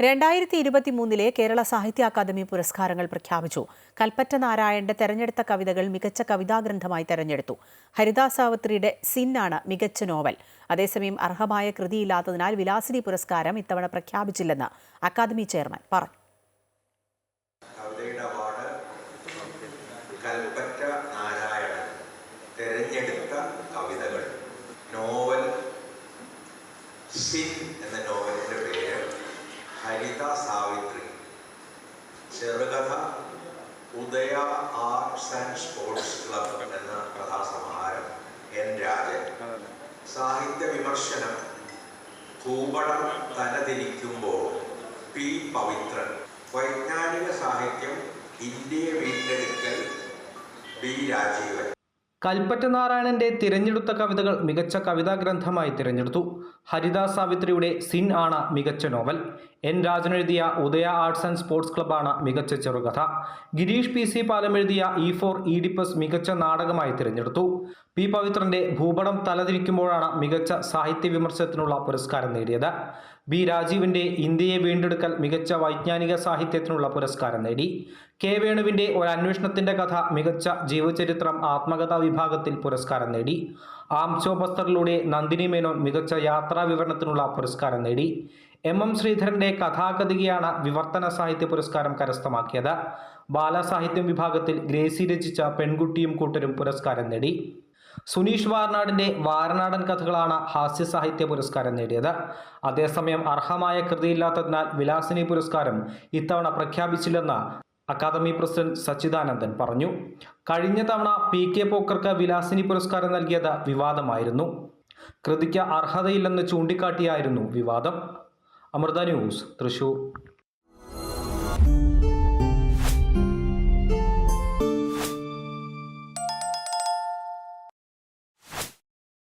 രണ്ടായിരത്തി ഇരുപത്തി മൂന്നിലെ കേരള സാഹിത്യ അക്കാദമി പുരസ്കാരങ്ങൾ പ്രഖ്യാപിച്ചു. കൽപ്പറ്റ നാരായണന്റെ തെരഞ്ഞെടുത്ത കവിതകൾ മികച്ച കവിതാഗ്രന്ഥമായി തെരഞ്ഞെടുത്തു. ഹരിദാസാവത്രിയുടെ സിന്നാണ് മികച്ച നോവൽ. അതേസമയം അർഹമായ കൃതിയില്ലാത്തതിനാൽ വിലാസിനി പുരസ്കാരം ഇത്തവണ പ്രഖ്യാപിച്ചില്ലെന്ന് അക്കാദമി ചെയർമാൻ പറഞ്ഞു. തിരഞ്ഞെടുത്ത കവിതകൾ. നോവൽ സിൻ എന്ന പേര് ഹരിത സാവിത്രി. ചെറുകഥ Udaya arts and sports club എന്ന കഥാസമാഹാരം. എൻ രാജൻ. സാഹിത്യ വിമർശനം. കൂപടം തലതിരിക്കുമ്പോൾ പി പവിത്രൻ. വൈജ്ഞാനിക സാഹിത്യം ഇന്ത്യയെ വീണ്ടെടുക്കൽ ബി രാജീവൻ. കൽപ്പറ്റ നാരായണന്റെ തിരഞ്ഞെടുത്ത കവിതകൾ മികച്ച കവിതാ ഗ്രന്ഥമായി തിരഞ്ഞെടുത്തു. ഹരിദാസ് സാവിത്രിയുടെ സിൻ ആണ് മികച്ച നോവൽ. എൻ രാജൻ എഴുതിയ ഉദയ ആർട്സ് ആൻഡ് സ്പോർട്സ് ക്ലബ്ബാണ് മികച്ച ചെറുകഥ. ഗിരീഷ് പി സി പാലം എഴുതിയ ഇ ഫോർ ഈഡിപ്പസ് മികച്ച നാടകമായി തിരഞ്ഞെടുത്തു. പി പവിത്രന്റെ ഭൂപടം തലതിരിക്കുമ്പോഴാണ് മികച്ച സാഹിത്യ വിമർശനത്തിനുള്ള പുരസ്കാരം നേടിയത്. ബി രാജീവിന്റെ ഇന്ത്യയെ വീണ്ടെടുക്കൽ മികച്ച വൈജ്ഞാനിക സാഹിത്യത്തിനുള്ള പുരസ്കാരം നേടി. കെ വേണുവിന്റെ ഒരു അന്വേഷണത്തിന്റെ കഥ മികച്ച ജീവചരിത്രം ആത്മകഥാ വിഭാഗത്തിൽ പുരസ്കാരം നേടി. ആംചോ ബസ്തറിലൂടെ നന്ദിനി മേനോൻ മികച്ച യാത്രാ വിവരണത്തിനുള്ള പുരസ്കാരം നേടി. എം എം ശ്രീധരന്റെ കഥാഗതികയാണ് വിവർത്തന സാഹിത്യ പുരസ്കാരം കരസ്ഥമാക്കിയത്. ബാലസാഹിത്യം വിഭാഗത്തിൽ ഗ്രേസി രചിച്ച പെൺകുട്ടിയും കൂട്ടരും പുരസ്കാരം നേടി. സുനീഷ് വാർനാടിന്റെ വാരനാടൻ കഥകളാണ് ഹാസ്യ സാഹിത്യ പുരസ്കാരം നേടിയത്. അതേസമയം അർഹമായ കൃതിയില്ലാത്തതിനാൽ വിലാസിനി പുരസ്കാരം ഇത്തവണ പ്രഖ്യാപിച്ചില്ലെന്ന് അക്കാദമി പ്രസിഡന്റ് സച്ചിദാനന്ദൻ പറഞ്ഞു. കഴിഞ്ഞ തവണ പി കെ പോക്കർക്ക് വിലാസിനി പുരസ്കാരം നൽകിയത് വിവാദമായിരുന്നു. കൃതിക്ക് അർഹതയില്ലെന്ന് ചൂണ്ടിക്കാട്ടിയായിരുന്നു വിവാദം. അമൃത ന്യൂസ് തൃശൂർ.